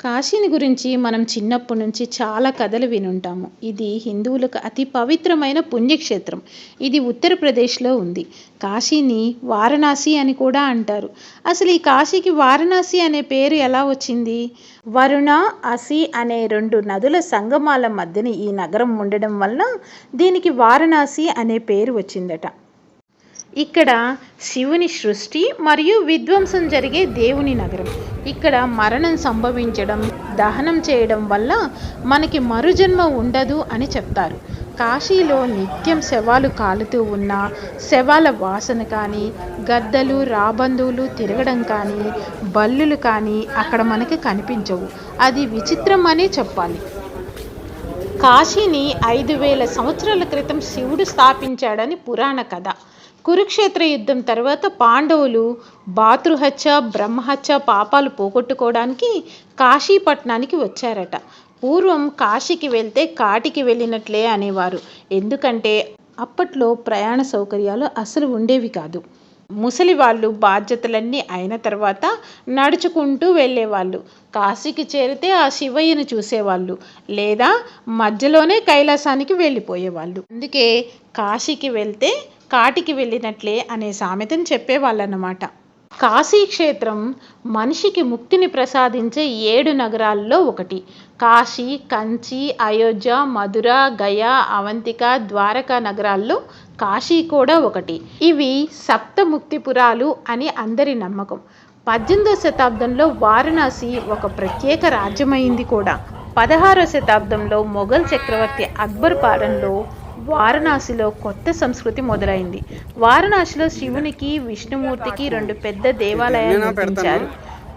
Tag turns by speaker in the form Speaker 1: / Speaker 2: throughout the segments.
Speaker 1: కాశీని గురించి మనం చిన్నప్పటి నుంచి చాలా కథలు వినుంటాము. ఇది హిందువులకు అతి పవిత్రమైన పుణ్యక్షేత్రం. ఇది ఉత్తరప్రదేశ్లో ఉంది. కాశీని వారణాసి అని కూడా అంటారు. అసలు ఈ కాశీకి వారణాసి అనే పేరు ఎలా వచ్చింది? వరుణ అసి అనే రెండు నదుల సంగమాల మధ్యన ఈ నగరం ఉండడం వల్ల దీనికి వారణాసి అనే పేరు వచ్చిందట. ఇక్కడ శివుని సృష్టి మరియు విధ్వంసం జరిగే దేవుని నగరం. ఇక్కడ మరణం సంభవించడం దహనం చేయడం వల్ల మనకి మరుజన్మ ఉండదు అని చెప్తారు. కాశీలో నిత్యం శవాలు కాలుతూ ఉన్న శవాల వాసన కానీ గద్దలు రాబందువులు తిరగడం కానీ బల్లులు కానీ అక్కడ మనకి కనిపించవు. అది విచిత్రం అనే చెప్పాలి. కాశీని ఐదు వేల సంవత్సరాల క్రితం శివుడు స్థాపించాడని పురాణ కథ. కురుక్షేత్ర యుద్ధం తర్వాత పాండవులు భాతృహత్య బ్రహ్మహత్య పాపాలు పోగొట్టుకోవడానికి కాశీపట్నానికి వచ్చారట. పూర్వం కాశీకి వెళ్తే కాటికి వెళ్ళినట్లే అనేవారు. ఎందుకంటే అప్పట్లో ప్రయాణ సౌకర్యాలు అసలు ఉండేవి కాదు. ముసలి వాళ్ళు బాధ్యతలన్నీ అయిన తర్వాత నడుచుకుంటూ వెళ్ళేవాళ్ళు. కాశీకి చేరితే ఆ శివయ్యను చూసేవాళ్ళు. లేదా మధ్యలోనే కైలాసానికి వెళ్ళిపోయేవాళ్ళు. అందుకే కాశీకి వెళ్తే కాటికి వెళ్ళినట్లే అనే సామెతను చెప్పేవాళ్ళన్నమాట. కాశీ క్షేత్రం మనిషికి ముక్తిని ప్రసాదించే ఏడు నగరాల్లో ఒకటి. కాశీ కంచి అయోధ్య మధుర గయా అవంతిక ద్వారకా నగరాల్లో కాశీ కూడా ఒకటి. ఇవి సప్తముక్తిపురాలు అని అందరి నమ్మకం. పద్దెనిమిదవ శతాబ్దంలో వారణాసి ఒక ప్రత్యేక రాజ్యమైంది కూడా. పదహారవ శతాబ్దంలో మొఘల్ చక్రవర్తి అక్బర్ పాలనలో వారణాసిలో కొత్త సంస్కృతి మొదలైంది. వారణాసిలో శివునికి విష్ణుమూర్తికి రెండు పెద్ద దేవాలయాలు నిర్మించారు.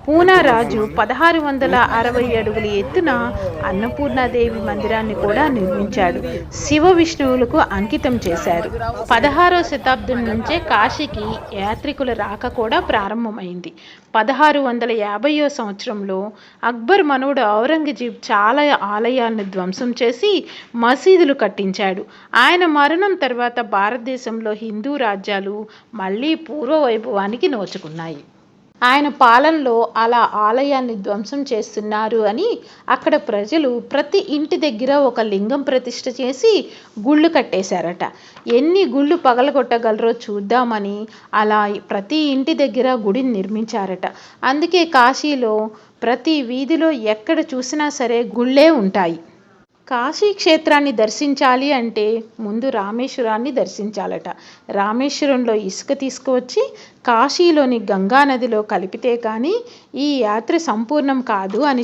Speaker 1: పూనా రాజు పదహారు వందల అరవై అడుగుల ఎత్తున అన్నపూర్ణాదేవి మందిరాన్ని కూడా నిర్మించాడు. శివ విష్ణువులకు అంకితం చేశారు. పదహారవ శతాబ్దం నుంచే కాశీకి యాత్రికుల రాక కూడా ప్రారంభమైంది. పదహారు వందల యాభైయో సంవత్సరంలో అక్బర్ మనవుడు ఔరంగజీబ్ చాలా ఆలయాలను ధ్వంసం చేసి మసీదులు కట్టించాడు. ఆయన మరణం తర్వాత భారతదేశంలో హిందూ రాజ్యాలు మళ్ళీ పూర్వ వైభవానికి నోచుకున్నాయి. ఆయన పాలనలో అలా ఆలయాన్ని ధ్వంసం చేస్తున్నారు అని అక్కడ ప్రజలు ప్రతి ఇంటి దగ్గర ఒక లింగం ప్రతిష్ఠ చేసి గుళ్ళు కట్టేశారట. ఎన్ని గుళ్ళు పగలగొట్టగలరో చూద్దామని అలా ప్రతి ఇంటి దగ్గర గుడిని నిర్మించారట. అందుకే కాశీలో ప్రతి వీధిలో ఎక్కడ చూసినా సరే గుళ్ళే ఉంటాయి. కాశీ క్షేత్రాన్ని దర్శించాలి అంటే ముందు రామేశ్వరాన్ని దర్శించాలట. రామేశ్వరంలో ఇసుక తీసుకువచ్చి కాశీలోని గంగా నదిలో కలిపితే కానీ ఈ యాత్ర సంపూర్ణం కాదు అని